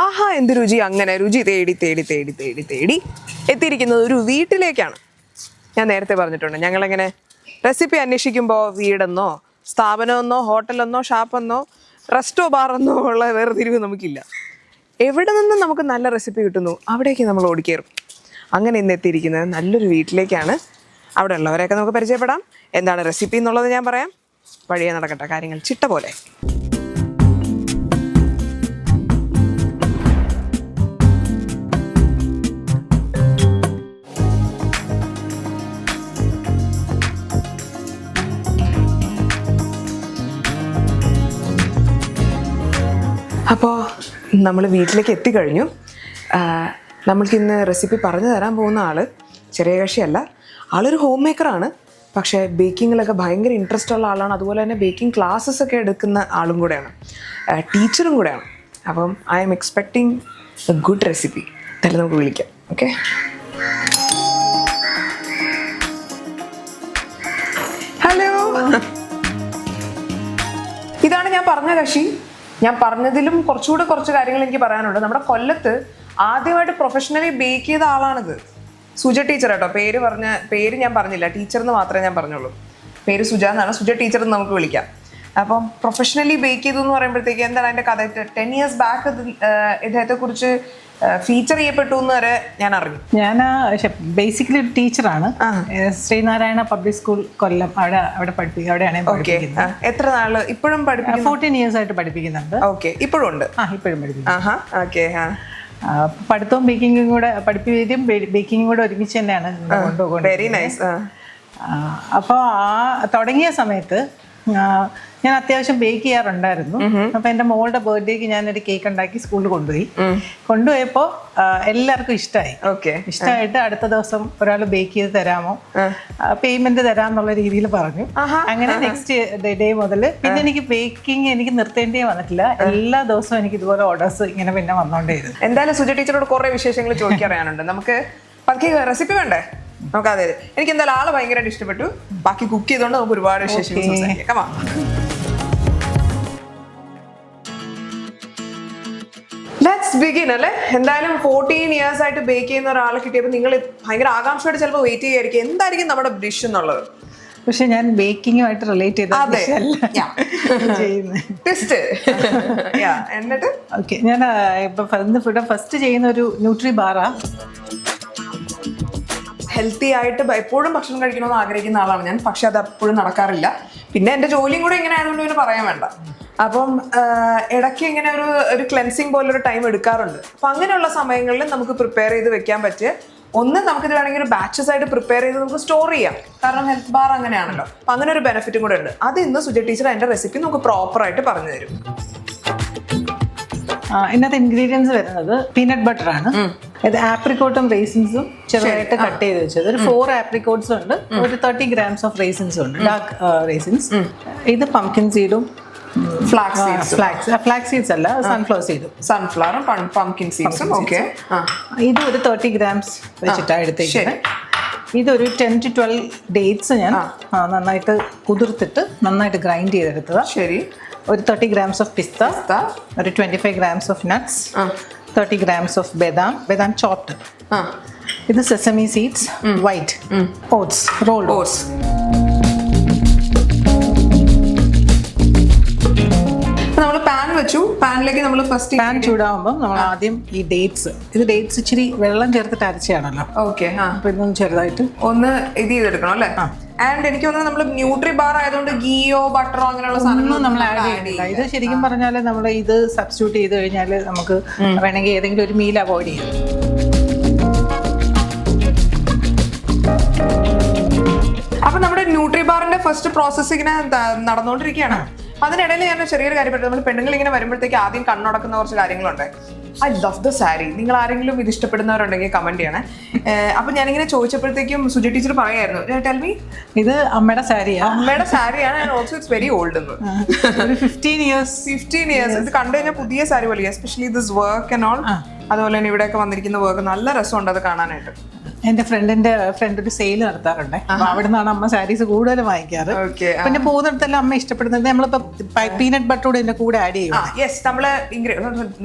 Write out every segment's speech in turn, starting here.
ആഹാ എന്ത് രുചി? അങ്ങനെ രുചി തേടി തേടി തേടി തേടി തേടി എത്തിയിരിക്കുന്നത് ഒരു വീട്ടിലേക്കാണ്. ഞാൻ നേരത്തെ പറഞ്ഞിട്ടുണ്ട് ഞങ്ങളെങ്ങനെ റെസിപ്പി അന്വേഷിക്കുമ്പോൾ വീടെന്നോ സ്ഥാപനമെന്നോ ഹോട്ടലെന്നോ ഷാപ്പെന്നോ റെസ്റ്റോ ബാറെന്നോ ഉള്ള വേർതിരിവ് നമുക്കില്ല. എവിടെ നിന്നും നമുക്ക് നല്ല റെസിപ്പി കിട്ടുന്നു അവിടേക്ക് നമ്മൾ ഓടിക്കേറും. അങ്ങനെ ഇന്ന് എത്തിയിരിക്കുന്നത് നല്ലൊരു വീട്ടിലേക്കാണ്. അവിടെ ഉള്ളവരെയൊക്കെ നമുക്ക് പരിചയപ്പെടാം. എന്താണ് റെസിപ്പി എന്നുള്ളത് ഞാൻ പറയാം. വഴിയെ നടക്കട്ടെ കാര്യങ്ങൾ ചിട്ട പോലെ. അപ്പോൾ നമ്മൾ വീട്ടിലേക്ക് എത്തിക്കഴിഞ്ഞു. നമ്മൾക്കിന്ന് നമ്മൾക്ക് റെസിപ്പി പറഞ്ഞു തരാൻ പോകുന്ന ആൾ ചെറിയ കക്ഷിയല്ല. ആളൊരു ഹോം മേക്കറാണ് പക്ഷേ ബേക്കിങ്ങിലൊക്കെ ഭയങ്കര ഇൻട്രസ്റ്റ് ഉള്ള ആളാണ്. അതുപോലെ തന്നെ ബേക്കിംഗ് ക്ലാസ്സസ് ഒക്കെ എടുക്കുന്ന ആളും കൂടെയാണ്. ടീച്ചറും കൂടെയാണ്. അപ്പം I'm expecting a good recipe എന്തായാലും നമുക്ക് വിളിക്കാം. ഓക്കെ ഹലോ ഇതാണ് ഞാൻ പറഞ്ഞ കക്ഷി. ഞാൻ പറഞ്ഞതിലും കുറച്ചുകൂടെ കുറച്ച് കാര്യങ്ങൾ എനിക്ക് പറയാനുണ്ട്. നമ്മുടെ കൊല്ലത്ത് ആദ്യമായിട്ട് പ്രൊഫഷണലി ബേക്ക് ചെയ്ത ആളാണിത്. സുജ ടീച്ചർ കേട്ടോ പേര് പറഞ്ഞ പേര് ഞാൻ പറഞ്ഞില്ല. ടീച്ചർ എന്ന് മാത്രമേ ഞാൻ പറഞ്ഞുള്ളൂ. പേര് സുജ എന്നാണ്. സുജ ടീച്ചർ എന്ന് നമുക്ക് വിളിക്കാം. അപ്പം പ്രൊഫഷണലി ബേക്ക് ചെയ്തു എന്ന് പറയുമ്പോഴത്തേക്ക് എന്താണ് അതിന്റെ കഥ? ടെൻ ഇയേഴ്സ് ബാക്ക് ഇദ്ദേഹത്തെ കുറിച്ച് ഫീച്ചർ ചെയ്യപ്പെട്ടു എന്ന് വരെ ഞാൻ അറിഞ്ഞു. ഞാൻ ബേസിക്കലി ഒരു ടീച്ചറാണ് ശ്രീനാരായണ പബ്ലിക് സ്കൂൾ കൊല്ലം. അവിടെ അവിടെ പഠിപ്പിക്കുക അവിടെയാണ് പഠിപ്പിക്കുന്നത്. എത്ര നാൾ? ഇപ്പോഴും പഠിപ്പിക്കും ഫോർട്ടീൻ ഇയേഴ്സ് ആയിട്ട് പഠിപ്പിക്കുന്നുണ്ട്. ഓക്കെ ഇപ്പോഴും ഉണ്ട്? ആ ഇപ്പോഴും പഠിപ്പിക്കും ഓക്കെ പഠിത്തവും ബേക്കിങ്ങും കൂടെ പഠിപ്പിക്കും ബേക്കിങ്ങും കൂടെ ഒരുമിച്ച് തന്നെയാണ് കൊണ്ടുപോകുന്നത് വെരി നൈസ് അപ്പോൾ ആ. തുടങ്ങിയ സമയത്ത് ഞാൻ അത്യാവശ്യം ബേക്ക് ചെയ്യാറുണ്ടായിരുന്നു. അപ്പൊ എന്റെ മോളുടെ ബർത്ത്ഡേക്ക് ഞാനൊരു കേക്ക് ഉണ്ടാക്കി സ്കൂളിൽ കൊണ്ടുപോയി. കൊണ്ടുപോയപ്പോ എല്ലാവർക്കും ഇഷ്ടമായി ഓക്കെ ഇഷ്ടമായിട്ട് അടുത്ത ദിവസം ഒരാൾ ബേക്ക് ചെയ്ത് തരാമോ? പേയ്മെന്റ് തരാമെന്നുള്ള രീതിയിൽ പറഞ്ഞു. അങ്ങനെ നെക്സ്റ്റ് ഡേ മുതൽ പിന്നെ എനിക്ക് ബേക്കിംഗ് എനിക്ക് നിർത്തേണ്ടേ വന്നിട്ടില്ല. എല്ലാ ദിവസവും എനിക്ക് ഇതുപോലെ ഓർഡേഴ്സ് ഇങ്ങനെ പിന്നെ വന്നോണ്ടേയിരുന്നു. എന്തായാലും സുജ ടീച്ചറോട് കുറെ വിശേഷങ്ങൾ ചോദിക്കാറിയാനുണ്ട് നമുക്ക് പതുക്കെ റെസിപ്പി വേണ്ടേ? നമുക്ക് അതെ. അതെ. എനിക്ക് എന്തായാലും ആൾ ഭയങ്കരമായിട്ട് ഇഷ്ടപ്പെട്ടു. ബാക്കി കുക്ക് ചെയ്തുകൊണ്ട് നമുക്ക് ഒരുപാട് വിശേഷങ്ങൾ സംസാരിക്കാം. ലെറ്റ്സ് ബിഗിൻ അല്ലേ? എന്തായാലും ഫോർട്ടീൻ ഇയേഴ്സ് ആയിട്ട് ബേക്ക് ചെയ്യുന്ന ഒരാളെ കിട്ടിയപ്പോൾ നിങ്ങൾ ഭയങ്കര ആകാംക്ഷയോട് ചിലപ്പോൾ വെയിറ്റ് ചെയ്യായിരിക്കും. എന്തായിരിക്കും നമ്മുടെ ഡിഷ് എന്നുള്ളത്? പക്ഷെ ഞാൻ ബേക്കിങ്ങുമായിട്ട് റിലേറ്റ് ചെയ്ത ഓക്കെ ഞാൻ ഇപ്പൊ ഇവിടെ ഫസ്റ്റ് ചെയ്യുന്ന ഒരു ന്യൂട്രി ബാറാ ഹെൽത്തി ആയിട്ട് എപ്പോഴും ഭക്ഷണം കഴിക്കണമെന്ന് ആഗ്രഹിക്കുന്ന ആളാണ് ഞാൻ. പക്ഷെ അത് എപ്പോഴും നടക്കാറില്ല. പിന്നെ എന്റെ ജോലിയും കൂടെ ഇങ്ങനെ ആയതുകൊണ്ട് പിന്നെ പറയാൻ വേണ്ട. അപ്പം ഇടയ്ക്ക് ഇങ്ങനെ ഒരു ഒരു ക്ലെൻസിങ് പോലെ ഒരു ടൈം എടുക്കാറുണ്ട്. അപ്പം അങ്ങനെയുള്ള സമയങ്ങളിൽ നമുക്ക് പ്രിപ്പയർ ചെയ്ത് വെക്കാൻ പറ്റിയ ഒന്ന് നമുക്കിത് വേണമെങ്കിൽ ഒരു ബാച്ചസ് ആയിട്ട് പ്രിപ്പയർ ചെയ്ത് നമുക്ക് സ്റ്റോർ ചെയ്യാം. കാരണം ഹെൽത്ത് ബാർ അങ്ങനെയാണല്ലോ. അപ്പം അങ്ങനെ ഒരു ബെനിഫിറ്റും കൂടെ ഉണ്ട്. അത് ഇന്ന് സുജ ടീച്ചർ അതിന്റെ റെസിപ്പി നമുക്ക് പ്രോപ്പറായിട്ട് പറഞ്ഞു തരും. ഇന്നത്തെ ഇതിനകത്ത് ഇൻഗ്രീഡിയൻസ് വരുന്നത് പീനട്ട് ബട്ടർ ആണ്. ഇത് ആപ്രിക്കോട്ടും റേസിൻസും ചെറുതായിട്ട് കട്ട് ചെയ്ത് വെച്ചത്. ഒരു ഫോർ ആപ്രിക്കോട്ട്സ് ഉണ്ട്. ഒരു തേർട്ടി ഗ്രാംസ് ഓഫ് റേസിൻസും ഉണ്ട്. ഡാർക്ക് റേസിൻസ് ഇത് pumpkin സീഡും flax seeds flax flax seeds അല്ല സൺഫ്ലവർ സീഡും സൺഫ്ലവറും പംകിൻ സീഡ്സും ഓക്കെ ഇത് ഒരു തേർട്ടി ഗ്രാംസ് വെച്ചിട്ടാണ് എടുത്തേക്കുന്നത്. ഇതൊരു ടെൻ ടു ട്വൽവ് ഡേറ്റ്സ് ഞാൻ ആ, നന്നായിട്ട് കുതിർത്തിട്ട് നന്നായിട്ട് ഗ്രൈൻഡ് ചെയ്തെടുത്തത്. ശരി. ഒരു തേർട്ടി ഗ്രാംസ് ഓഫ് പിസ്ത. ഒരു twenty five grams of nuts thirty grams of ബദാം ബദാം ചോപ്ഡ് ആ ഇത് sesame seeds white oats rolled oats വെച്ചു. പാനിലേക്ക് നമ്മൾ ഫസ്റ്റ് പാൻ ചൂടാവുമ്പോൾ നമ്മൾ ആദ്യം ഈ ഡേറ്റ്സ് ഇത് ഡേറ്റ്സ് ഇച്ചിരി വെള്ളം ചേർത്തിട്ട് അരച്ചാണല്ലോ ഓക്കെ ഇതൊന്ന് ചെറുതായിട്ട് ഒന്ന് ഇത് ചെയ്തെടുക്കണം അല്ലേ? ആൻഡ് എനിക്ക് തോന്നുന്നു നമ്മൾ ന്യൂട്രി ബാർ ആയതുകൊണ്ട് ഗീയോ ബട്ടറോ അങ്ങനെയുള്ള സാധനങ്ങളും നമ്മൾ ആഡ് ചെയ്യുന്നില്ല ഇത് ശരിക്കും പറഞ്ഞാൽ നമ്മൾ ഇത് സബ്സ്റ്റിറ്റ്യൂട്ട് ചെയ്ത് കഴിഞ്ഞാൽ നമുക്ക് വേണമെങ്കിൽ ഏതെങ്കിലും ഒരു മീൽ അവോയ്ഡ് ചെയ്യാം. അപ്പൊ നമ്മുടെ ന്യൂട്രി ബാറിന്റെ ഫസ്റ്റ് പ്രോസസ് ഇങ്ങനെ നടന്നുകൊണ്ടിരിക്കുകയാണ് അതിനിടയിൽ ഞാൻ ചെറിയൊരു കാര്യം പറഞ്ഞു നമ്മൾ പെണ്ണുങ്ങൾ ഇങ്ങനെ വരുമ്പോഴത്തേക്ക് ആദ്യം കണ്ണുടക്കുന്ന കുറച്ച് കാര്യങ്ങളുണ്ട്. ഐ ലവ് ദ സാരി നിങ്ങൾ ആരെങ്കിലും ഇത് ഇഷ്ടപ്പെടുന്നവരുണ്ടെങ്കിൽ കമന്റ് ചെയ്യണേ. അപ്പൊ ഞാനിങ്ങനെ ചോദിച്ചപ്പോഴത്തേക്കും സുജി ടീച്ചർ പറയായിരുന്നു ടെൽ മീ ഇത് അമ്മയുടെ സാരിയാണ് അമ്മയുടെ സാരിയാണ് and also it's very old എന്ന്. ഫിഫ്റ്റീൻ ഇയേഴ്സ് ഫിഫ്റ്റീൻ ഇയേഴ്സ് ഇത് കണ്ടു കഴിഞ്ഞാൽ പുതിയ സാരി പോലെ especially this work and all അതുപോലെ തന്നെ ഇവിടെയൊക്കെ വന്നിരിക്കുന്ന വർക്ക് നല്ല രസമുണ്ട് അത് കാണാനായിട്ട്. എന്റെ ഫ്രണ്ടിന്റെ ഫ്രണ്ട് ഒരു സെയിൽ നടത്താറുണ്ട്. അപ്പൊ അവിടെ നിന്നാണ് അമ്മ സാരീസ് കൂടുതൽ വാങ്ങിക്കാറ്. പിന്നെ പോകുന്നിടത്തെല്ലാം അമ്മ ഇഷ്ടപ്പെടുന്നത് നമ്മളിപ്പോ പീനട്ട് ബട്ടർ കൂടെ ഇതിന്റെ കൂടെ ആഡ് ചെയ്യും യെസ് നമ്മൾ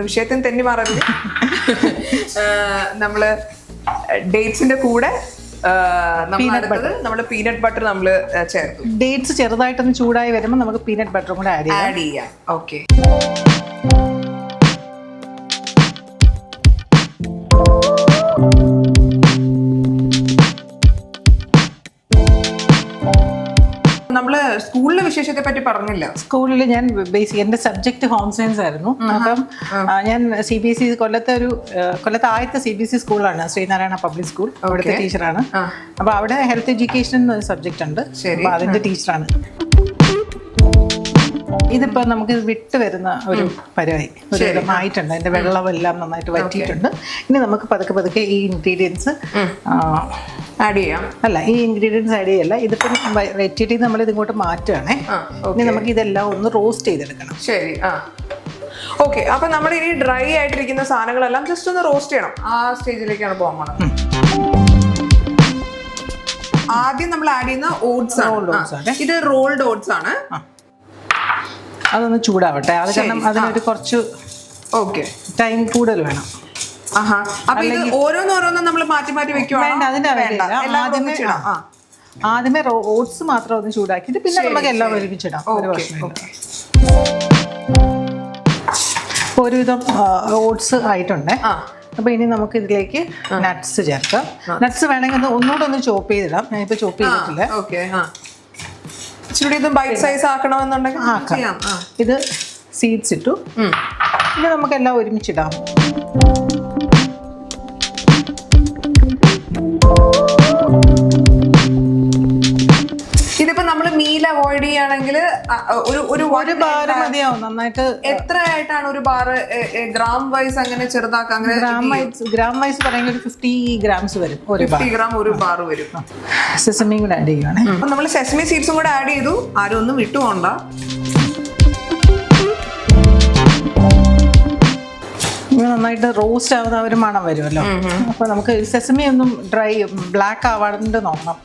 വിഷയത്തിന് തെന്നി മാറരുത്. നമ്മൾ ഡേറ്റ്സിന്റെ കൂടെ നമ്മൾ പീനട്ട് ബട്ടർ നമ്മൾ ചേർക്കും ചേർത്തു. ഡേറ്റ്സ് ചെറുതായിട്ടൊന്ന് ചൂടായി വരുമ്പോൾ നമുക്ക് പീനട്ട് ബട്ടറും കൂടെ ആഡ് ചെയ്യാം. ആഡ് ചെയ്യാം. ഓക്കെ നമ്മൾ സ്കൂളിലെ വിശേഷത്തെ പറ്റി പറഞ്ഞില്ല. സ്കൂളിൽ ഞാൻ ബേസിക് എന്റെ സബ്ജക്ട് ഹോം സയൻസ് ആയിരുന്നു. അപ്പം ഞാൻ സി ബി എസ് ഇ കൊല്ലത്തെ ഒരു കൊല്ലത്തെ ആദ്യത്തെ സി ബി എസ് ഇ സ്കൂളാണ്. ശ്രീനാരായണ പബ്ലിക് സ്കൂൾ അവിടുത്തെ ടീച്ചറാണ് അപ്പൊ അവിടെ ഹെൽത്ത് എഡ്യൂക്കേഷൻ എന്നൊരു സബ്ജക്റ്റ് ഉണ്ട്. അപ്പൊ അതിന്റെ ടീച്ചറാണ് ഇതിപ്പോ നമുക്ക് വിട്ട് വരുന്ന ഒരു പരിപാടി. ഒരു വിധമായിട്ടുണ്ട് അതിന്റെ വെള്ളമെല്ലാം നന്നായിട്ട് വറ്റിയിട്ടുണ്ട്. ഇനി നമുക്ക് പതുക്കെ പതുക്കെ ഈ ഇൻഗ്രീഡിയൻസ് ആഡ് ചെയ്യാം. അല്ല ഈ ഇൻഗ്രീഡിയൻസ് ആഡ് ചെയ്യല്ല. ഇതിപ്പം വെറ്റിയിട്ട് നമ്മൾ ഇതിങ്ങോട്ട് മാറ്റുകയാണേ ഇനി നമുക്ക് ഇതെല്ലാം ഒന്ന് റോസ്റ്റ് ചെയ്തെടുക്കണം. ശരി ആ. ഓക്കെ അപ്പൊ നമ്മൾ ഇനി ഡ്രൈ ആയിട്ടിരിക്കുന്ന സാധനങ്ങളെല്ലാം ജസ്റ്റ് ഒന്ന് റോസ്റ്റ് ചെയ്യണം. ആ സ്റ്റേജിലേക്കാണ് പോകാൻ പോണത്. ആദ്യം നമ്മൾ ആഡ് ചെയ്യുന്ന ഓട്സ് ആണ്. ഇത് റോൾഡ് ഓട്സ് ആണ്. അതൊന്ന് ചൂടാവട്ടെ. അത് കാരണം അതിനൊരു കുറച്ച് ഓക്കെ. ടൈം കൂടുതൽ വേണം. ആഹാ. അപ്പൊ ഇത് ഓരോന്നോരോന്നും നമ്മൾ മാറ്റി മാറ്റി വെക്കുവാണോ? അതിന്റെ ആദ്യമേ ഓട്സ് മാത്രം ഒന്ന് ചൂടാക്കിയിട്ട് പിന്നെ നമുക്ക് എല്ലാം ഒരുമിച്ചിടാം ഒരു പ്രശ്നമില്ല. ഒരുവിധം ഓട്സ് ആയിട്ടുണ്ട്. അപ്പോൾ അപ്പൊ ഇനി നമുക്ക് ഇതിലേക്ക് നട്ട്സ് ചേർക്കാം. നട്ട്സ് വേണമെങ്കിൽ ഒന്ന് ഒന്നുകൂടെ ഒന്ന് ചോപ്പ് ചെയ്തിടാം. ഞാനിപ്പോ ചോപ്പ് ചെയ്തിട്ടില്ല. ഓക്കെ ഇച്ചിരി ഇത് ബൈറ്റ് സൈസ് ആക്കണമെന്നുണ്ടെങ്കിൽ ചെയ്യാം. ഇത് സീഡ്സ് ഇട്ടു. ഇനി നമുക്കെല്ലാം ഒരുമിച്ചിടാം. മീൽ അവോയ്ഡ് ചെയ്യുകയാണെങ്കിൽ ഒരു ഒരു ഒരു ബാർ മതിയാവും. നന്നായിട്ട് എത്ര ആയിട്ടാണ് ഒരു ബാർ ഗ്രാം വൈസ് അങ്ങനെ ചെറുതാക്കാം അങ്ങനെ ഗ്രാം വൈസ് ഗ്രാം വൈസ് പറയുമ്പോൾ ഒരു ഫിഫ്റ്റി ഗ്രാംസ് വരും ഒരു ഫിഫ്റ്റി ഗ്രാം ഒരു ബാർ വരും. സെസമിയും കൂടെ ആഡ് ചെയ്യുവാണ്. അപ്പം നമ്മൾ സെസമി സീഡ്സും കൂടെ ആഡ് ചെയ്തു. ആരും ഒന്നും വിട്ടുപോണ്ട ഇങ്ങനെ നന്നായിട്ട് റോസ്റ്റ് ആവുന്ന ഒരു മണം വരുമല്ലോ. അപ്പൊ നമുക്ക് സെസമി ഒന്നും ഡ്രൈ ബ്ലാക്ക് ആവാണ്ട് നോക്കണം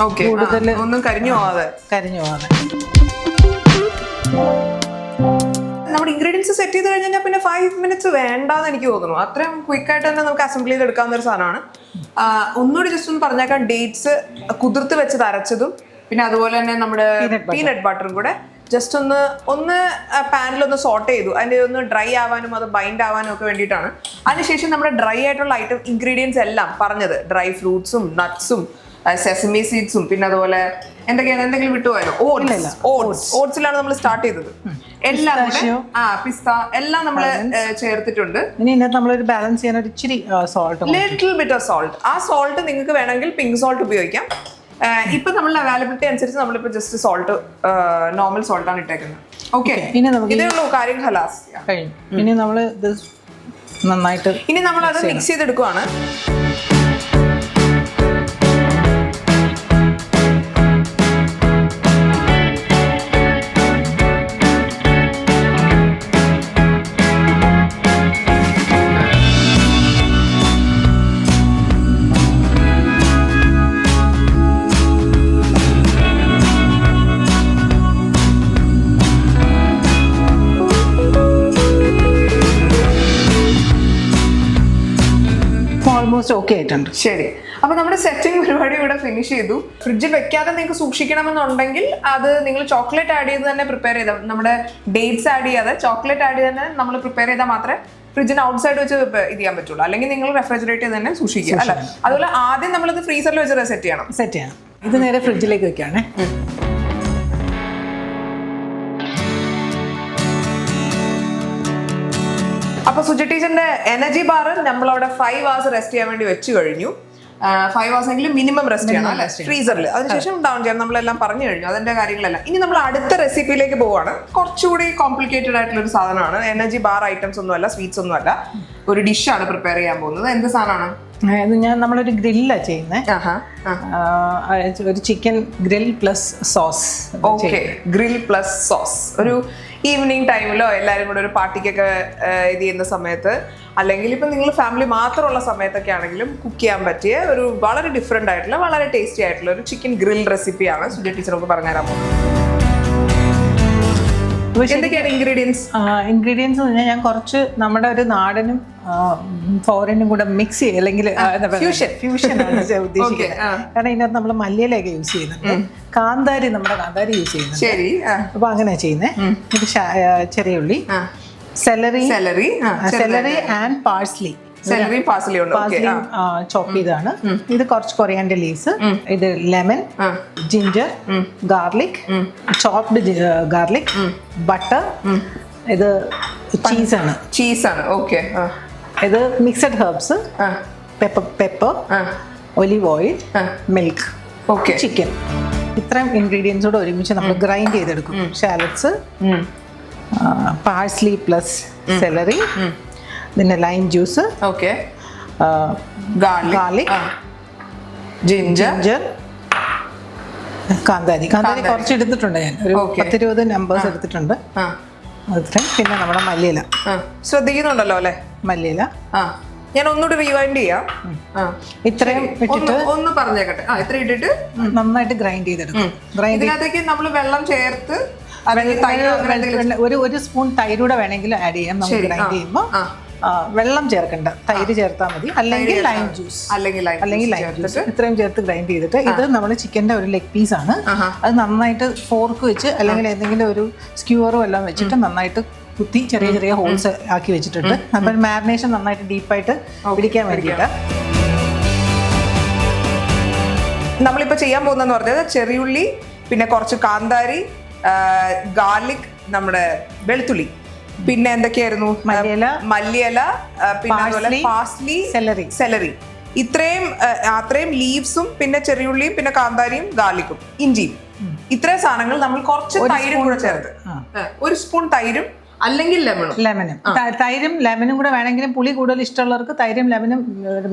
കൂടുതൽ ഒന്നും കരിഞ്ഞു പോവാതെ. കരിഞ്ഞു പോവാതെ. നമ്മുടെ ഇൻഗ്രീഡിയൻസ് സെറ്റ് ചെയ്ത് കഴിഞ്ഞാൽ പിന്നെ ഫൈവ് മിനിറ്റ്സ് വേണ്ടാന്ന് എനിക്ക് തോന്നുന്നു. അത്രയും ക്വിക്ക് ആയിട്ട് തന്നെ നമുക്ക് അസംബിൾ ചെയ്ത് എടുക്കാവുന്ന ഒരു സാധനമാണ്. ഒന്നുകൂടി ജസ്റ്റ് ഒന്ന് പറഞ്ഞേക്കാം. ഡേറ്റ്സ് കുതിർത്ത് വെച്ച് അരച്ചതും പിന്നെ അതുപോലെ തന്നെ നമ്മുടെ പീനട്ട് ബട്ടറും കൂടെ ജസ്റ്റ് ഒന്ന് ഒന്ന് പാനിൽ ഒന്ന് സോട്ട് ചെയ്തു. അതിന്റെ ഒന്ന് ഡ്രൈ ആവാനും അത് ബൈൻഡ് ആവാനും ഒക്കെ വേണ്ടിയിട്ടാണ്. അതിനുശേഷം നമ്മുടെ ഡ്രൈ ആയിട്ടുള്ള ഐറ്റം ഇൻഗ്രീഡിയൻസ് എല്ലാം പറഞ്ഞത്. ഡ്രൈ ഫ്രൂട്ട്സും നട്ട്സും സെസമി സീഡ്സും പിന്നെ അതുപോലെ എന്തൊക്കെയാണ് എന്തെങ്കിലും വിട്ടുപോയാലോ ഓട്സ് ഓട്സ് ഓട്സിലാണ് നമ്മൾ സ്റ്റാർട്ട് ചെയ്തത്. എല്ലാം ആ പിസ്ത എല്ലാം നമ്മൾ ചേർത്തിട്ടുണ്ട്. ഇനി ഇതിനകത്ത് നമ്മളൊരു ബാലൻസ് ചെയ്യാൻ ഒരു ഇച്ചിരി salt little bit of salt ആ സോൾട്ട് നിങ്ങൾക്ക് വേണമെങ്കിൽ പിങ്ക് സോൾട്ട് ഉപയോഗിക്കാം. ഇപ്പൊ നമ്മളുടെ അവൈലബിലിറ്റി അനുസരിച്ച് നമ്മളിപ്പോ ജസ്റ്റ് സോൾട്ട് നോർമൽ സോൾട്ട് ആണ് ഇട്ടേക്കുന്നത്. ഓക്കെ ഇനി നമുക്ക് കാര്യം ഹലാസ് ഇനി നമ്മൾ ഇത് നന്നായിട്ട് ഇനി നമ്മൾ അത് മിക്സ് ചെയ്തെടുക്കുവാണ്. ഓൾമോസ്റ്റ് ഓക്കെ ആയിട്ടുണ്ട്. ശരി. അപ്പൊ നമ്മുടെ സെറ്റിംഗ് പരിപാടി ഇവിടെ ഫിനിഷ് ചെയ്തു. ഫ്രിഡ്ജിൽ വെക്കാതെ നിങ്ങൾക്ക് സൂക്ഷിക്കണമെന്നുണ്ടെങ്കിൽ അത് നിങ്ങൾ ചോക്ലേറ്റ് ആഡ് ചെയ്ത് തന്നെ പ്രിപ്പയർ ചെയ്താൽ നമ്മുടെ ഡേറ്റ്സ് ആഡ് ചെയ്യാതെ ചോക്ലേറ്റ് ആഡ് ചെയ്ത് തന്നെ നമ്മൾ പ്രിപ്പയർ ചെയ്താൽ മാത്രമേ ഫ്രിഡ്ജിന് ഔട്ട് സൈഡ് വെച്ച് ഇത് ചെയ്യാൻ പറ്റുള്ളൂ. അല്ലെങ്കിൽ നിങ്ങൾ റെഫ്രിജറേറ്റ് ചെയ്ത് തന്നെ സൂക്ഷിക്കുക. അല്ല അതുപോലെ ആദ്യം നമ്മളിത് ഫ്രീസറിൽ വെച്ച് സെറ്റ് ചെയ്യണം. സെറ്റ് ചെയ്യണം. ഇത് നേരെ ഫ്രിഡ്ജിലേക്ക് വെക്കുകയാണേ അപ്പൊ സുജി ടീച്ചറിന്റെ എനർജി ബാർ നമ്മളവിടെ ഫൈവ് അവേഴ്സ് റെസ്റ്റ് ചെയ്യാൻ വേണ്ടി വെച്ചു കഴിഞ്ഞു. ഫൈവ് അവേഴ്സ് എങ്കിലും മിനിമം റെസ്റ്റ് ചെയ്യണം അല്ലെ? ഫ്രീസറിൽ അതിനുശേഷം ഡൗൺ ചെയ്യണം നമ്മളെല്ലാം പറഞ്ഞു കഴിഞ്ഞു. അതിന്റെ കാര്യങ്ങളെല്ലാം. ഇനി നമ്മൾ അടുത്ത റെസിപ്പിയിലേക്ക് പോവാണ്. കുറച്ചുകൂടി കോംപ്ലിക്കേറ്റഡ് ആയിട്ടുള്ള ഒരു സാധനമാണ്. എനർജി ബാർ ഐറ്റംസ് ഒന്നും അല്ല സ്വീറ്റ്സ് ഒന്നും അല്ല ഒരു ഡിഷാണ് പ്രിപ്പയർ ചെയ്യാൻ പോകുന്നത്. എന്ത് സാധനമാണ്? അതായത് ഞാൻ നമ്മളൊരു ഗ്രില്ലാണ് ചെയ്യുന്നത് ഒരു chicken grill plus sauce okay grill plus sauce ഒരു ഈവനിങ് ടൈമിലോ എല്ലാവരും കൂടെ ഒരു പാർട്ടിക്കൊക്കെ ഇത് ചെയ്യുന്ന സമയത്ത് അല്ലെങ്കിൽ ഇപ്പം നിങ്ങൾ ഫാമിലി മാത്രമുള്ള സമയത്തൊക്കെ ആണെങ്കിലും കുക്ക് ചെയ്യാൻ പറ്റിയ ഒരു വളരെ ഡിഫറെന്റ് ആയിട്ടുള്ള വളരെ ടേസ്റ്റി ആയിട്ടുള്ള ഒരു ചിക്കൻ ഗ്രിൽ റെസിപ്പിയാണ് സുജ ടീച്ചർ നമുക്ക് പറഞ്ഞുതരാൻ പോകുന്നത്. എന്തൊക്കെയാണ് ഇൻഗ്രീഡിയൻസ് ഇൻഗ്രീഡിയൻസ് പറഞ്ഞാൽ ഞാൻ കുറച്ച് നമ്മുടെ ഒരു നാടനും ഫോറിനും കൂടെ മിക്സ് ചെയ്യുക അല്ലെങ്കിൽ ഫ്യൂഷൻ ഫ്യൂഷൻ ആണ് ഉദ്ദേശിക്കുന്നത്. കാരണം ഇതിനകത്ത് നമ്മൾ മല്ലിയിലൊക്കെ യൂസ് ചെയ്യുന്നുണ്ട്. കാന്താരി നമ്മുടെ കാന്താരി യൂസ് ചെയ്യുന്നുണ്ട്. ശരി അപ്പൊ അങ്ങനെ ചെയ്യുന്നത് ചെറിയ ഉള്ളി. Celery celery celery and parsley chop ചെയ്താണ് ഇത് കുറച്ച് കൊറിയാന്റെ ലീവ്സ് ഇത് lemon ginger garlic chopped garlic butter ഇത് ചീസാണ് ചീസാണ് ഓക്കെ ഇത് mixed herbs pepper pepper olive oil milk okay chicken ഇത്രയും ഇൻഗ്രീഡിയൻസോട് ഒരുമിച്ച് നമ്മൾ ഗ്രൈൻഡ് ചെയ്തെടുക്കും. ഷാലറ്റ്സ് പാഴ്സ്ലി പ്ലസ് സെലറി പിന്നെ lime juice okay garlic ginger ginger കാന്താരി. കാന്താരി കുറച്ച് എടുത്തിട്ടുണ്ട് ഞാൻ. ഒരു. പത്തിരുപത് നമ്പേഴ്സ് എടുത്തിട്ടുണ്ട്. അത്രയും പിന്നെ നമ്മുടെ മല്ലിയില. ശ്രദ്ധിക്കുന്നുണ്ടല്ലോ അല്ലേ? മല്ലിയില. ആ. ഞാൻ ഒന്നുകൂടി റീവൈൻഡ് ചെയ്യാം. ഇത്രയും ഇട്ടിട്ട് ഒന്ന് പറഞ്ഞേക്കട്ടെ. ആ ഇത്ര ഇട്ടിട്ട്? നന്നായിട്ട് ഗ്രൈൻഡ് ചെയ്തെടുക്കും. ഗ്രൈൻഡ് ഇതിനകത്തേക്ക് നമ്മൾ വെള്ളം ചേർത്ത് ഒരു ഒരു സ്പൂൺ തൈരൂടെ വേണമെങ്കിൽ ആഡ് ചെയ്യാം. നമുക്ക് ഗ്രൈൻഡ് ചെയ്യുമ്പോൾ വെള്ളം ചേർക്കണ്ട. തൈര് ചേർത്താൽ മതി. അല്ലെങ്കിൽ ലൈം ജ്യൂസ് അല്ലെങ്കിൽ അല്ലെങ്കിൽ ലൈം ജ്യൂസ് ഇത്രയും ചേർത്ത് ഗ്രൈൻഡ് ചെയ്തിട്ട്. ഇത് നമ്മൾ ചിക്കന്റെ ഒരു ലെഗ് പീസ് ആണ്. അത് നന്നായിട്ട് ഫോർക്ക് വെച്ച് അല്ലെങ്കിൽ ഏതെങ്കിലും ഒരു സ്ക്യൂറോ എല്ലാം വെച്ചിട്ട് നന്നായിട്ട് കുത്തി ചെറിയ ചെറിയ ഹോൾസ് ആക്കി വെച്ചിട്ടുണ്ട്. അപ്പോൾ മാരിനേഷൻ നന്നായിട്ട് ഡീപ്പായിട്ട് പിടിക്കാൻ വേണ്ടിയിട്ട്. നമ്മളിപ്പോൾ ചെയ്യാൻ പോകുന്നതെന്ന് പറഞ്ഞത് ചെറിയുള്ളി പിന്നെ കുറച്ച് കാന്താരി ഗാർലിക് നമ്മുടെ വെളുത്തുള്ളി. പിന്നെ എന്തൊക്കെയായിരുന്നു? മല്ലിയില, പിന്നെ അതുപോലെ പാസ്ലി സെലറി. സെലറി. ഇത്രയും അത്രയും ലീവ്സും പിന്നെ ചെറിയുള്ളിയും പിന്നെ കാന്താരിയും ഗാർലിക്കും ഇഞ്ചിയും. ഇത്രയും സാധനങ്ങൾ നമ്മൾ കുറച്ച് തൈരും കൂടെ ചേർത്ത്. ഒരു സ്പൂൺ തൈരും അല്ലെങ്കിൽ ലെമണും. ലെമനും തൈരും ലെമനും കൂടെ വേണമെങ്കിലും പുളി കൂടുതൽ ഇഷ്ടമുള്ളവർക്ക് തൈരും ലെമനും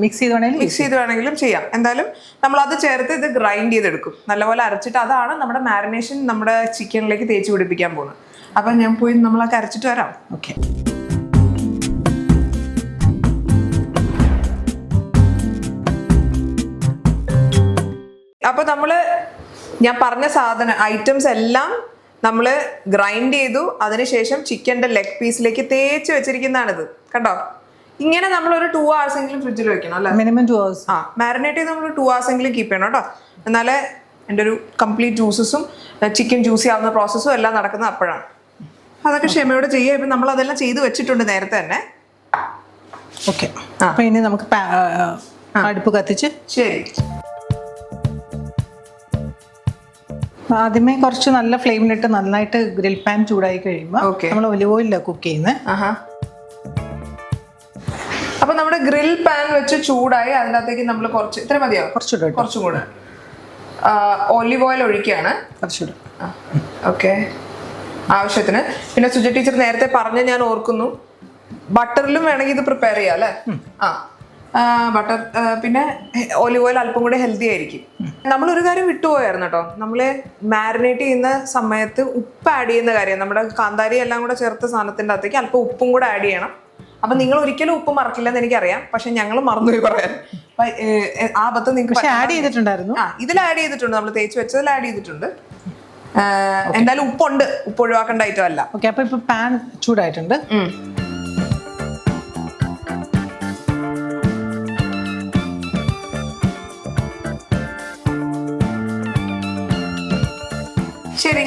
മിക്സ് ചെയ്ത് വേണമെങ്കിൽ മിക്സ് ചെയ്ത് വേണമെങ്കിലും ചെയ്യാം. എന്തായാലും നമ്മൾ അത് ചേർത്ത് ഇത് ഗ്രൈൻഡ് ചെയ്തെടുക്കും. നല്ലപോലെ അരച്ചിട്ട് അതാണ് നമ്മുടെ മാരിനേഷൻ നമ്മുടെ ചിക്കനിലേക്ക് തേച്ച് പിടിപ്പിക്കാൻ പോകുന്നത്. അപ്പം ഞാൻ പോയി നമ്മളൊക്കെ അരച്ചിട്ട് വരാം. ഓക്കെ അപ്പൊ നമ്മൾ ഞാൻ പറഞ്ഞ സാധന ഐറ്റംസ് എല്ലാം നമ്മൾ ഗ്രൈൻഡ് ചെയ്തു. അതിനുശേഷം ചിക്കന്റെ ലെഗ് പീസിലേക്ക് തേച്ച് വെച്ചിരിക്കുന്നതാണിത്. കണ്ടോ? ഇങ്ങനെ നമ്മൾ ഒരു ടു അവേഴ്സ് എങ്കിലും ഫ്രിഡ്ജിൽ വെക്കണം അല്ലേ? മിനിമം ടു ഹവേഴ്സ് ആ മാരിനേറ്റ് ചെയ്ത് നമ്മൾ ടു അവേഴ്സ് എങ്കിലും കീപ്പ് ചെയ്യണം കേട്ടോ. എന്നാലേ എന്റെ ഒരു കംപ്ലീറ്റ് ജ്യൂസസും ചിക്കൻ ജ്യൂസി ആവുന്ന പ്രോസസ്സും എല്ലാം നടക്കുന്നത് അപ്പോഴാണ്. അതൊക്കെ ക്ഷമയോടെ ചെയ്യുക. ഇപ്പം നമ്മൾ അതെല്ലാം ചെയ്തു വെച്ചിട്ടുണ്ട് നേരത്തെ തന്നെ. ഓക്കെ. അപ്പൊ ഇനി നമുക്ക് അടുപ്പ് കത്തിച്ച് ശരി. ആദ്യമേ കുറച്ച് നല്ല ഫ്ലെയിമിലിട്ട് നന്നായിട്ട് ഗ്രിൽ പാൻ ചൂടായി കഴിയുമ്പോൾ നമ്മൾ ഒലിവ് ഓയിലാണ് കുക്ക് ചെയ്യുന്നത്. അപ്പൊ നമ്മുടെ ഗ്രിൽ പാൻ വെച്ച് ചൂടായി അതിനകത്തേക്ക് നമ്മൾ കുറച്ച് ഇത്ര മതിയാവും കുറച്ചുകൂടെ. കുറച്ചും കൂടെ. ഒലിവ് ഓയിൽ ഒഴിക്കുകയാണ്. കുറച്ചുകൂടെ. ഓക്കെ. ആവശ്യത്തിന്. പിന്നെ സുജ ടീച്ചർ നേരത്തെ പറഞ്ഞ ഞാൻ ഓർക്കുന്നു. ബട്ടറിലും വേണമെങ്കിൽ ഇത് പ്രിപ്പയർ ചെയ്യാം അല്ലേ? ആ. ബട്ടർ പിന്നെ ഒലിവ് ഓയിൽ അല്പം കൂടെ ഹെൽത്തി ആയിരിക്കും. നമ്മൾ ഒരു കാര്യം വിട്ടുപോയായിരുന്നു കേട്ടോ. നമ്മൾ മാരിനേറ്റ് ചെയ്യുന്ന സമയത്ത് ഉപ്പ് ആഡ് ചെയ്യുന്ന കാര്യം. നമ്മുടെ കാന്താരി എല്ലാം കൂടെ ചേർത്ത സാധനത്തിന്റെ അകത്തേക്ക് അല്പം ഉപ്പും കൂടെ ആഡ് ചെയ്യണം. അപ്പൊ നിങ്ങൾ ഒരിക്കലും ഉപ്പ് മറക്കില്ലെന്ന് എനിക്കറിയാം. പക്ഷെ ഞങ്ങൾ മറന്നുപോയി പറയാൻ. ആ അബദ്ധം നിങ്ങൾക്ക് ആഡ് ചെയ്തിട്ടുണ്ടായിരുന്നു. ആ ഇതിൽ ആഡ് ചെയ്തിട്ടുണ്ട്. നമ്മൾ തേച്ച് വെച്ചതിൽ ആഡ് ചെയ്തിട്ടുണ്ട്. എന്തായാലും ഉപ്പുണ്ട്. ഉപ്പ് ഒഴിവാക്കേണ്ട ഐറ്റം അല്ല. ഓക്കെ അപ്പൊ ഇപ്പൊ പാൻ ചൂടായിട്ടുണ്ട്.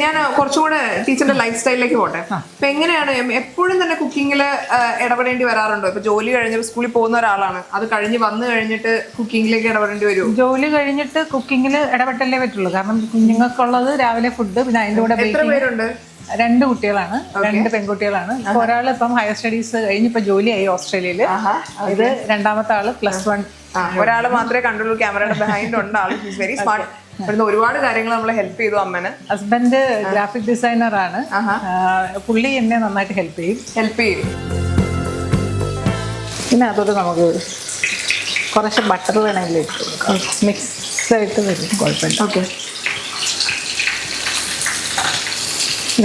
ഞാൻ കുറച്ചുകൂടെ ടീച്ചറിന്റെ ലൈഫ് സ്റ്റൈലിലേക്ക് പോട്ടെ. അപ്പൊ എങ്ങനെയാണ് എപ്പോഴും തന്നെ കുക്കിങ്ങിൽ ഇടപെടേണ്ടി വരാറുണ്ടോ? ഇപ്പൊ ജോലി കഴിഞ്ഞ് സ്കൂളിൽ പോകുന്ന ഒരാളാണ്. അത് കഴിഞ്ഞ് വന്നു കഴിഞ്ഞിട്ട് കുക്കിങ്ങിലേക്ക് ഇടപെടേണ്ടി വരും ജോലി കഴിഞ്ഞിട്ട് കുക്കിങ്ങിൽ ഇടപെട്ടല്ലേ പറ്റുള്ളൂ. കാരണം കുഞ്ഞുങ്ങൾക്കുള്ളത് രാവിലെ ഫുഡ് പിന്നെ അതിന്റെ കൂടെ എത്ര പേരുണ്ട്? രണ്ട് കുട്ടികളാണ്. രണ്ട് പെൺകുട്ടികളാണ്. ഒരാൾ ഇപ്പം ഹയർ സ്റ്റഡീസ് കഴിഞ്ഞ് ഇപ്പൊ ജോലിയായി ഓസ്ട്രേലിയയിൽ ഇത് രണ്ടാമത്തെ ആൾ പ്ലസ് വൺ ഒരാൾ മാത്രമേ കണ്ടുള്ളൂ. ക്യാമറയുടെ ബിഹൈൻഡ് ഉണ്ട് ആൾ വെരി സ്മാർട്ട് ഇവിടുന്ന് ഒരുപാട് കാര്യങ്ങൾ നമ്മളെ ഹെൽപ്പ് ചെയ്തു അമ്മന്. ഹസ്ബൻഡ് ഗ്രാഫിക് ഡിസൈനർ ആണ്. പുള്ളി എന്നെ നന്നായിട്ട് ഹെൽപ്പ് ചെയ്യും. ഹെൽപ്പ് ചെയ്യും. പിന്നെ അതോട് നമുക്ക് കുറച്ച് ബട്ടർ വേണമെങ്കിൽ ഇട്ട് കൊടുക്കാം. മിക്സ് ആയിട്ട് വരും. കുഴപ്പമില്ല. ഓക്കെ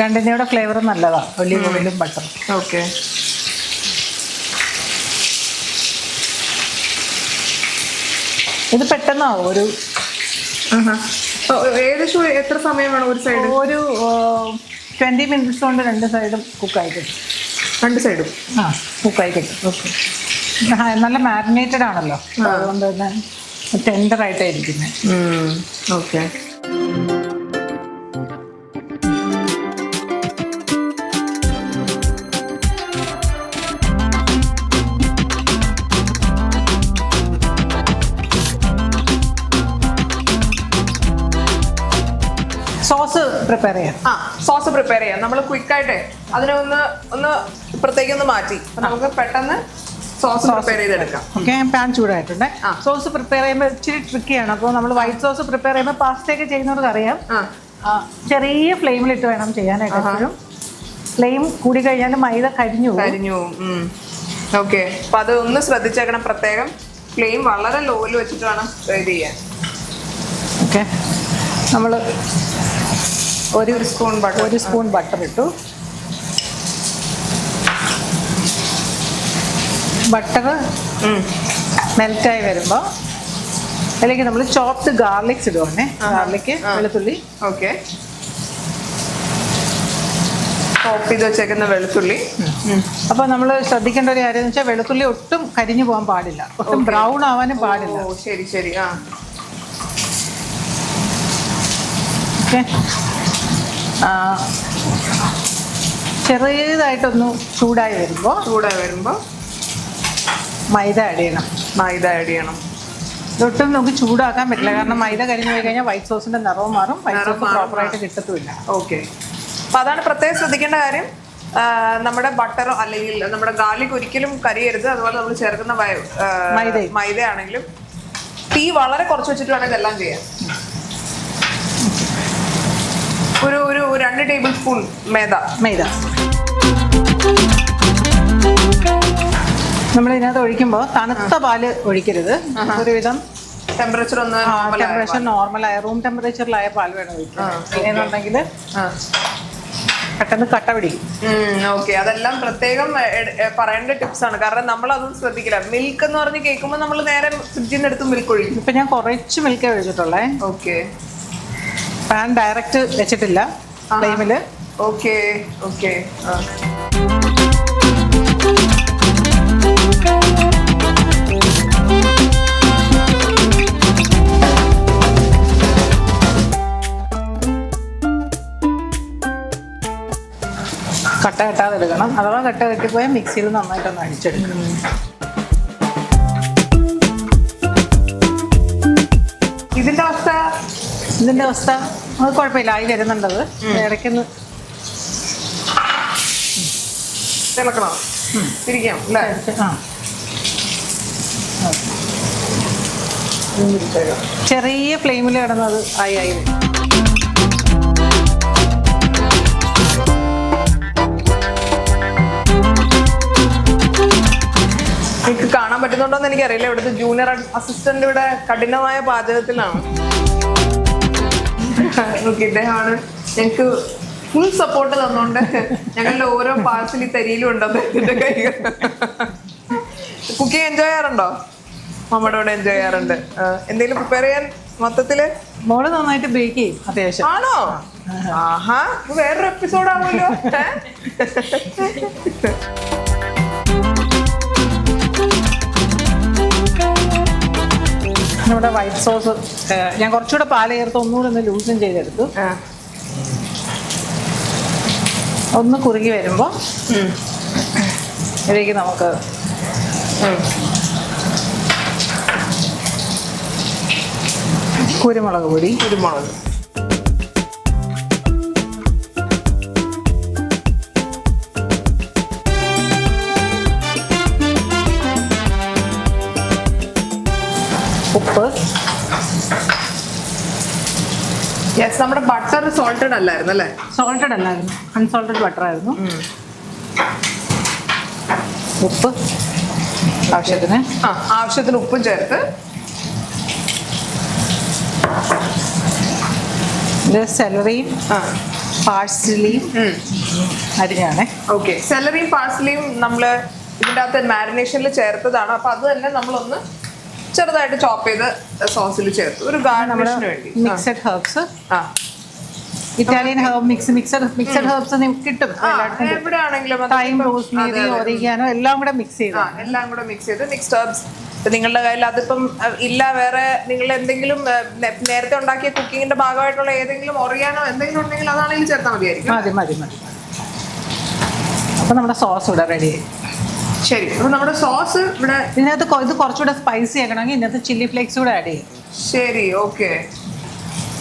രണ്ടിന്റെയുടെ ഫ്ലേവർ നല്ലതാണ് ഒലിവ് ഓയിലും ബട്ടറും ഓക്കെ ഇത് പെട്ടെന്നാവും. ഒരു ഏകദേശം എത്ര സമയം വേണം ഒരു സൈഡ് ഒരു ട്വന്റി മിനിറ്റ്സ് കൊണ്ട് രണ്ട് സൈഡും കുക്കായി കിട്ടും. രണ്ട് സൈഡും ആ കുക്കായി കിട്ടും. ഓക്കെ നല്ല മാരിനേറ്റഡ് ആണല്ലോ. അതുകൊണ്ട് തന്നെ ടെൻഡർ ആയിട്ടായിരിക്കുന്നത് ഓക്കെ സോസ് പ്രിപ്പയർ ചെയ്യാം. ആ സോസ് പ്രിപ്പയർ ചെയ്യാം. നമ്മൾ ക്വിക്കായിട്ട് അതിനെ ഒന്ന് ഒന്ന് ഇപ്പുറത്തേക്ക് ഒന്ന് മാറ്റി. അപ്പൊ നമുക്ക് പെട്ടെന്ന് സോസ് പ്രിപ്പയർ ചെയ്തെടുക്കാം. ഓക്കെ പാൻ ചൂടായിട്ടുണ്ട്. സോസ് പ്രിപ്പയർ ചെയ്യുമ്പോൾ ഇച്ചിരി ട്രിക്കിയാണ് അപ്പോൾ നമ്മൾ വൈറ്റ് സോസ് പ്രിപ്പയർ ചെയ്യുമ്പോൾ പാസ്റ്റയൊക്കെ ചെയ്യുന്നവർക്ക് അറിയാം. ചെറിയ ഫ്ലെയിമിൽ ചെറിയ ഫ്ലെയിമിലിട്ട് വേണം ചെയ്യാനായിട്ട് എപ്പോഴും. ഫ്ലെയിം കൂടി കഴിഞ്ഞാൽ മൈദ കരിഞ്ഞു കരിഞ്ഞു ഓക്കെ. അപ്പൊ അത് ഒന്ന് ശ്രദ്ധിച്ചേക്കണം. പ്രത്യേകം ഫ്ലെയിം വളരെ ലോയിൽ വെച്ചിട്ട് വേണം ഇത് ചെയ്യാൻ. ഓക്കെ. നമ്മൾ ഒരു സ്പൂൺ ബട്ടർ ഒരു സ്പൂൺ ബട്ടർ ഇട്ടു. ബട്ടർ മെൽറ്റായി വരുമ്പോൾ അല്ലെങ്കിൽ നമ്മൾ ചോപ്ഡ് ഗാർലിക്സ് ഇടുവാണേ ഗാർലിക്ക് വെളുത്തുള്ളി. ഓക്കെ. ചോപ്പ് ചെയ്ത് വെച്ചേക്കുന്ന വെളുത്തുള്ളി. അപ്പോൾ നമ്മൾ ശ്രദ്ധിക്കേണ്ട ഒരു കാര്യം എന്ന് വെച്ചാൽ വെളുത്തുള്ളി ഒട്ടും കരിഞ്ഞു പോകാൻ പാടില്ല. ഒട്ടും ബ്രൗൺ ആവാനും പാടില്ല. ഓ ശരി ശരി. ആ. ഓക്കെ ചെറിയതായിട്ടൊന്ന് ചൂടായി വരുമ്പോൾ ചൂടായി വരുമ്പോൾ മൈദ ആഡ് ചെയ്യണം. മൈദ ആഡ് ചെയ്യണം. ഇതൊട്ടും നമുക്ക് ചൂടാക്കാൻ പറ്റില്ല. കാരണം മൈദ കരിഞ്ഞു പോയി കഴിഞ്ഞാൽ വൈറ്റ് സോസിന്റെ നിറവും മാറും. വൈറ്റ് സോസ് പ്രോപ്പറായിട്ട് കിട്ടത്തുമില്ല. ഓക്കെ അപ്പൊ അതാണ് പ്രത്യേകം ശ്രദ്ധിക്കേണ്ട കാര്യം. നമ്മുടെ ബട്ടറോ അല്ലെങ്കിൽ നമ്മുടെ ഗാർലിക് ഒരിക്കലും കരിയരുത്. അതുപോലെ നമ്മൾ ചേർക്കുന്ന മൈദ ആണെങ്കിലും. മൈദയാണെങ്കിലും. തീ വളരെ കുറച്ച് വെച്ചിട്ട് വേണം ഇതെല്ലാം ചെയ്യാൻ ഒരു ഒരു രണ്ട് ടേബിൾ സ്പൂൺ മേദ മൈദ നമ്മൾ ഇതിനകത്ത് ഒഴിക്കുമ്പോൾ തണുത്ത പാൽ ഒഴിക്കരുത്. ഒരുവിധം ടെമ്പറേച്ചർ ഒന്ന് ടെമ്പറേച്ചർ നോർമലായ റൂം ടെമ്പറേച്ചറിലായ പാൽ വേണം ഒഴിക്കുന്നത് ഇല്ലെന്നുണ്ടെങ്കിൽ ആ. പെട്ടെന്ന് കട്ട പിടിക്കും. ഓക്കെ. അതെല്ലാം പ്രത്യേകം പറയേണ്ട ടിപ്സ് ആണ്. കാരണം നമ്മൾ അത് ശ്രദ്ധിക്കില്ല. മിൽക്ക് എന്ന് പറഞ്ഞ് കേൾക്കുമ്പോൾ നമ്മൾ നേരെ ഫ്രിഡ്ജിൽ നിന്ന് എടുത്ത് മിൽക്ക് ഒഴിക്കും. ഇപ്പൊ ഞാൻ കുറച്ച് മിൽക്കേ ഒഴിച്ചിട്ടുള്ളേ. ഓക്കെ. പാൻ ഡയറക്റ്റ് വെച്ചിട്ടില്ല ഫ്ലെയിമിൽ ഓക്കെ ഓക്കെ. കട്ട കെട്ടാതെ എടുക്കണം. അഥവാ കട്ട കെട്ടിപ്പോയാൽ മിക്സിയിൽ നന്നായിട്ടൊന്ന് അടിച്ചെടുക്കണം. ഇതിന്റെ അവസ്ഥ അത് കുഴപ്പമില്ല ആയി വരുന്നുണ്ടത് ഇടയ്ക്കൊന്ന് തിളക്കണോ? തിരിക്കാം അല്ലേ? ആ. ചെറിയ ഫ്ലെയിമിൽ കിടന്നത് ആയി ആയി. എനിക്ക് കാണാൻ പറ്റുന്നുണ്ടോ എന്ന് എനിക്കറിയില്ല. ഇവിടുത്തെ ജൂനിയർ അസിസ്റ്റന്റ് ഇവിടെ കഠിനമായ പാചകത്തിലാണ്. നോക്കി ഇദ്ദേഹമാണ്. ഞങ്ങൾക്ക് ഫുൾ സപ്പോർട്ട് തന്നോണ്ട് ഞങ്ങളുടെ ഓരോ പാർസൽ ഈ തരിയിലും ഉണ്ടെന്ന് അദ്ദേഹത്തിന്റെ കൈകൾ കുക്കിംഗ് എൻജോയ് ചെയ്യാറുണ്ടോ? നമ്മുടെ കൂടെ എൻജോയ് ചെയ്യാറുണ്ട്. എന്തെങ്കിലും പ്രിപ്പയർ ചെയ്യാൻ മൊത്തത്തിൽ? മോൾ നന്നായിട്ട് ബേക്ക് ചെയ്യും അത്യാവശ്യം. ആണോ? ആഹാ വേറൊരു എപ്പിസോഡ് നമ്മുടെ വൈറ്റ് സോസ് ഞാൻ കുറച്ചുകൂടെ പാല ചേർത്ത് ഒന്നുകൂടെ ഒന്ന് ലൂസും ചെയ്തെടുത്തു. ഒന്ന് കുറുകി വരുമ്പോൾ. ഇതിലേക്ക് നമുക്ക്. കുരുമുളക് പൊടി കുരുമുളക് യെസ് നമ്മുടെ ബട്ടർ സോൾട്ടഡ് അല്ലായിരുന്നു അല്ലേ? സോൾട്ടഡ് അല്ലായിരുന്നു. അൺസോൾട്ടഡ് ബട്ടർ ആയിരുന്നു. ഉപ്പ് ആവശ്യത്തിന്. ആ ആവശ്യത്തിന് ഉപ്പും ചേർത്ത്. ഇത് സെലറിയും ആ. പാഴ്സലി അരിഞ്ഞാണേ. ഓക്കെ സെലറിയും പാഴ്സലിയും നമ്മൾ ഇതിന്റെ അകത്ത് മാരിനേഷനിൽ ചേർത്തതാണ്. അപ്പൊ അത് തന്നെ നമ്മളൊന്ന് ചെറുതായിട്ട് ചോപ്പ് ചെയ്ത് സോസിൽ ചേർത്ത്. ഒരു ഗാർണിഷിന് വേണ്ടി. മിക്സഡ് ഹെർബ്സ് ആ. Italian herb mix mixed mixed herbs കിട്ടും. എവിടെ ആണെങ്കിലും റോസ്മേരി ഒറിഗാനോ എല്ലാം കൂടെ മിക്സ് ചെയ്ത്. എല്ലാം കൂടെ മിക്സ് ചെയ്ത് മിക്സ്ഡ് ഹെർബ്സ് നിങ്ങളുടെ കയ്യിൽ അതിപ്പം ഇല്ല വേറെ നിങ്ങൾ എന്തെങ്കിലും നേരത്തെ ഉണ്ടാക്കിയ കുക്കിങ്ങിന്റെ ഭാഗമായിട്ടുള്ള ഏതെങ്കിലും ഒറിയാനോ എന്തെങ്കിലും ഉണ്ടെങ്കിൽ അതാണെങ്കിൽ ചേർത്താൽ മതിയായിരിക്കും. മതി മതി മതി. അപ്പൊ നമ്മുടെ സോസ് ഇവിടെ റെഡി ആയി. ശരി. അപ്പൊ നമ്മുടെ സോസ് ഇവിടെ ഇതിനകത്ത് കൊ- ഇത് കുറച്ചുകൂടെ സ്പൈസി ആക്കണമെങ്കിൽ ഇതിനകത്ത് ചില്ലി ഫ്ലേക്സ് കൂടെ ആഡ് ചെയ്യും. ശരി ഓക്കെ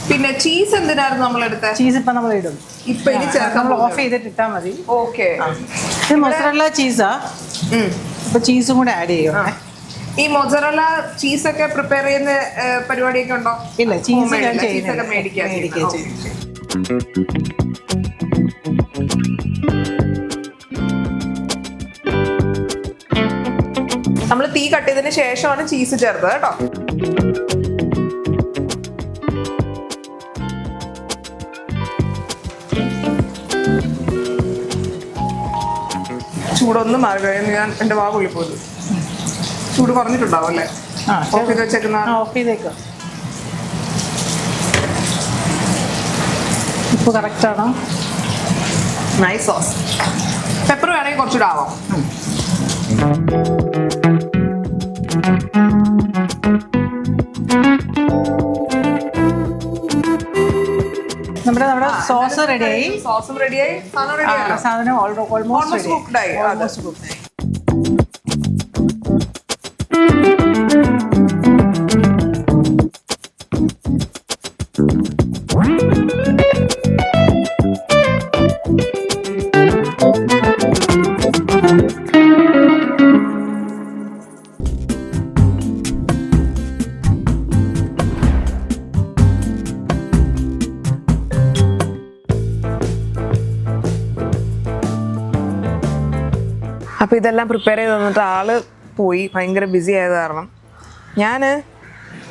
പിന്നെ ചീസ് എന്തിനായിരുന്നു നമ്മൾ എടുത്ത ചീസ് ഇപ്പൊ നമ്മൾ ഇടും. ഇപ്പൊ ഇനി ചേർക്കാൻ നമ്മൾ ഓഫ് ചെയ്തിട്ട് ഇട്ടാൽ മതി. ഓക്കെ ഇത് മൊസറല്ല ചീസാ ഇപ്പൊ ചീസും കൂടെ ആഡ് ചെയ്യും. ഈ മൊസറല ചീസ് ഒക്കെ പ്രിപ്പയർ ചെയ്യുന്ന പരിപാടിയൊക്കെ ഉണ്ടോ? ഇല്ല ചീസ് Homemade ഞാൻ അല്ല, cheese ചെയ്യുന്നില്ല ഒക്കെ മേടിക്കുക ചെയ്യുന്നത്. ചെയ്യും തീ കട്ട് ചെയ്തതിന് ശേഷമാണ് ചീസ് ചേർത്തത് കേട്ടോ. ചൂടൊന്നും മാറുകയെന്ന് കഴിയുന്നു ഞാൻ എന്റെ വാ പോയി ചൂട് കുറഞ്ഞിട്ടുണ്ടാവും അല്ലേ? ഓഫ് ചെയ്ത് വെച്ചേക്കുന്ന ഓഫ് ചെയ്തേക്കാം. ഉപ്പ് കറക്റ്റ് ആണോ? നൈസ് സോസ് പെപ്പർ വേണമെങ്കിൽ കുറച്ചുകൂടെ ആവാം. നമ്മുടെ നമ്മുടെ സോസ് റെഡിയായി സോസും റെഡിയായി സാധനം ഓൾമോസ്റ്റ് ആയി, ഓൾമോസ്റ്റ് കുക്ക്ഡ് അപ്പോൾ ഇതെല്ലാം പ്രിപ്പയർ ചെയ്ത് തന്നിട്ട് ആൾ പോയി. ഭയങ്കര ബിസി ആയത് കാരണം. ഞാൻ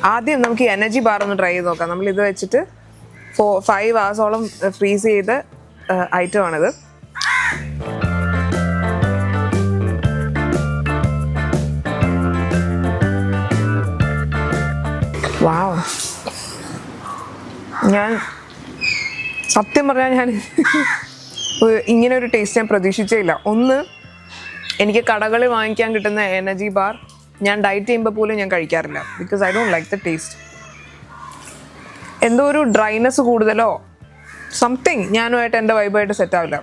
ആദ്യം നമുക്ക് എനർജി ബാർ ഒന്ന് ട്രൈ ചെയ്ത് നോക്കാം. നമ്മൾ ഇത് വെച്ചിട്ട് ഫോ ഫൈവ് ഹവേഴ്സോളം ഫ്രീസ് ചെയ്ത ഐറ്റമാണിത് വാവ് ഞാൻ സത്യം പറഞ്ഞാൽ ഞാൻ ഇങ്ങനെ ഒരു ടേസ്റ്റ് ഞാൻ പ്രതീക്ഷിച്ചേ ഇല്ല. ഒന്ന് എനിക്ക് കടകളിൽ വാങ്ങിക്കാൻ കിട്ടുന്ന എനർജി ബാർ ഞാൻ ഡയറ്റ് ചെയ്യുമ്പോൾ പോലും ഞാൻ കഴിക്കാറില്ല. Because I don't like the taste എന്തോ ഒരു ഡ്രൈനെസ് കൂടുതലോ? സംതിങ് ഞാനുമായിട്ട് എന്റെ വൈബായിട്ട് സെറ്റ് ആവില്ല.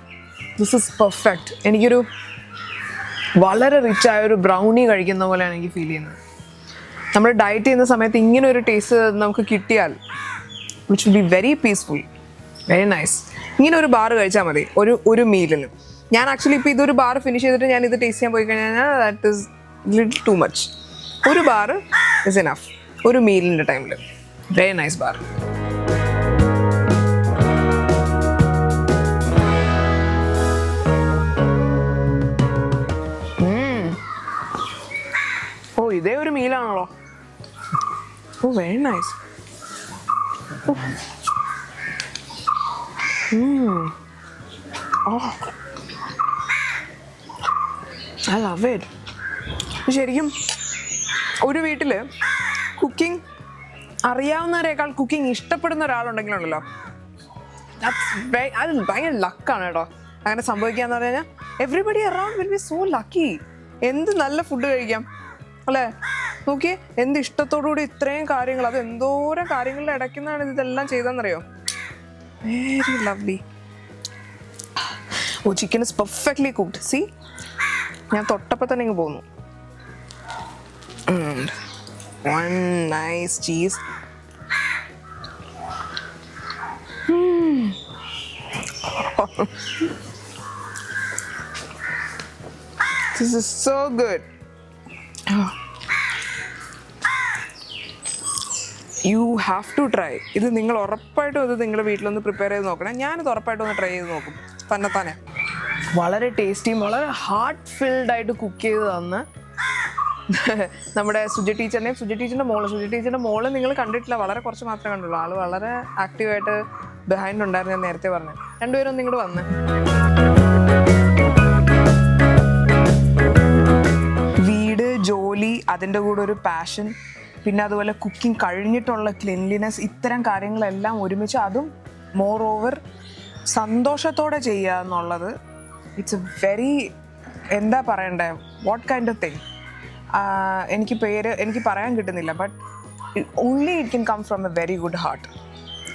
ദിസ് ഇസ് പെർഫെക്റ്റ് എനിക്കൊരു വളരെ റിച്ച് ആയ ഒരു ബ്രൗണി കഴിക്കുന്ന പോലെയാണ് എനിക്ക് ഫീൽ ചെയ്യുന്നത്. നമ്മൾ ഡയറ്റ് ചെയ്യുന്ന സമയത്ത് ഇങ്ങനെ ഒരു ടേസ്റ്റ് നമുക്ക് കിട്ടിയാൽ which will be very peaceful very nice ഇങ്ങനെ ഒരു ബാർ കഴിച്ചാൽ മതി ഒരു ഒരു മീലിന് ഞാൻ ആക്ച്വലി ഇപ്പോൾ ഇതൊരു ബാർ ഫിനിഷ് ചെയ്തിട്ട് ഞാൻ ഇത് ടേസ്റ്റ് ചെയ്യാൻ പോയി കഴിഞ്ഞാൽ that is little too much ഒരു ബാർ ഇസ് എനഫ് ഒരു മീലിന്റെ ടൈമിൽ വെരി നൈസ് ബാർ ഓ ഇതേ ഒരു മീലാണല്ലോ ഓ very nice I love it ശരിക്കും ഒരു വീട്ടിൽ കുക്കിംഗ് അറിയാവുന്നവരെക്കാൾ കുക്കിംഗ് ഇഷ്ടപ്പെടുന്ന ഒരാളുണ്ടെങ്കിലുണ്ടല്ലോ. അത് ഭയങ്കര ലക്കാണ് കേട്ടോ. അങ്ങനെ സംഭവിക്കാന്ന് പറഞ്ഞു കഴിഞ്ഞാൽ everybody around will be so lucky എന്ത് നല്ല ഫുഡ് കഴിക്കാം അല്ലേ? നോക്കിയേ എന്ത് ഇഷ്ടത്തോടുകൂടി ഇത്രയും കാര്യങ്ങൾ അത് എന്തോരം കാര്യങ്ങളിൽ ഇടയ്ക്കുന്നതാണ് ഇതെല്ലാം ചെയ്തതെന്നറിയോ? Very lovely oh chicken is perfectly cooked see ഞാൻ തൊട്ടപ്പോൾ തന്നെ ഇങ്ങ് പോന്നു. One nice cheese This is so good. You have to try ഇത് നിങ്ങൾ ഉറപ്പായിട്ടും ഇത് നിങ്ങളുടെ വീട്ടിലൊന്ന് പ്രിപ്പയർ ചെയ്ത് നോക്കണം. ഞാനിത് ഉറപ്പായിട്ടും ഒന്ന് ട്രൈ ചെയ്ത് നോക്കും. തന്നെ തന്നെ വളരെ ടേസ്റ്റിയും വളരെ ഹാർട്ട് ഫിൽഡ് ആയിട്ട് കുക്ക് ചെയ്ത് തന്ന്. നമ്മുടെ സുജ ടീച്ചറിനെയും സുജി ടീച്ചറിന്റെ മോൾ സുജി ടീച്ചറിന്റെ മോൾ നിങ്ങൾ കണ്ടിട്ടില്ല വളരെ കുറച്ച് മാത്രമേ കണ്ടുള്ളൂ. ആൾ വളരെ ആക്റ്റീവായിട്ട് ബിഹൈൻഡ് ഉണ്ടായിരുന്നു ഞാൻ നേരത്തെ പറഞ്ഞു രണ്ടുപേരും ഒന്നും ഇങ്ങോട്ട് വന്ന്. വീട് ജോലി അതിന്റെ കൂടെ ഒരു പാഷൻ പിന്നെ അതുപോലെ കുക്കിംഗ് കഴിഞ്ഞിട്ടുള്ള ക്ലിൻലിനെസ് ഇത്തരം കാര്യങ്ങളെല്ലാം ഒരുമിച്ച് അതും മോർ ഓവർ സന്തോഷത്തോടെ ചെയ്യുക എന്നുള്ളത് ഇറ്റ്സ് എ വെരി എന്താ പറയണ്ടേ? വാട്ട് കൈൻഡ് ഓഫ് തിങ് എനിക്ക് പേര് എനിക്ക് പറയാൻ കിട്ടുന്നില്ല but only it can come from a very good heart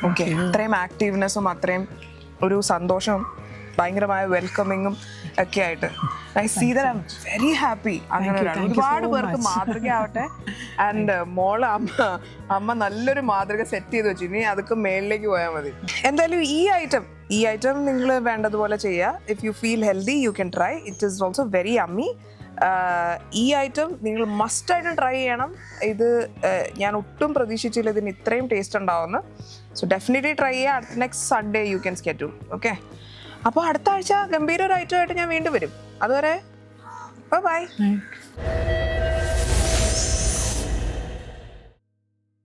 okay അത്രയും ആക്റ്റീവ്നെസ്സും അത്രയും ഒരു സന്തോഷവും ഭയങ്കരമായ വെൽക്കമിങ്ങും ഒക്കെ ആയിട്ട്. I see the I'm very happy അങ്ങനെ ഒരുപാട് പേർക്ക് മാതൃകയാവട്ടെ ആൻഡ് മോൾ അമ്മ അമ്മ നല്ലൊരു മാതൃക സെറ്റ് ചെയ്ത് വെച്ചു. ഇനി അതൊക്കെ മേളിലേക്ക് പോയാൽ മതി. എന്തായാലും ഈ ഐറ്റം ഈ ഐറ്റം നിങ്ങൾ വേണ്ടതുപോലെ ചെയ്യുക if you feel healthy you can try it is also very yummy ഈ ഐറ്റം നിങ്ങൾ മസ്റ്റായിട്ട് ട്രൈ ചെയ്യണം. ഇത് ഞാൻ ഒട്ടും പ്രതീക്ഷിച്ചില്ല ഇതിന് ഇത്രയും ടേസ്റ്റ് ഉണ്ടാവുമെന്ന്. സോ ഡെഫിനറ്റ്ലി ട്രൈ ചെയ്യുക അടുത്ത next Sunday you can schedule okay അപ്പോൾ അടുത്ത ആഴ്ച ഗംഭീര ഒരു ഞാൻ വീണ്ടും വരും. അതുവരെ ബൈ ബൈ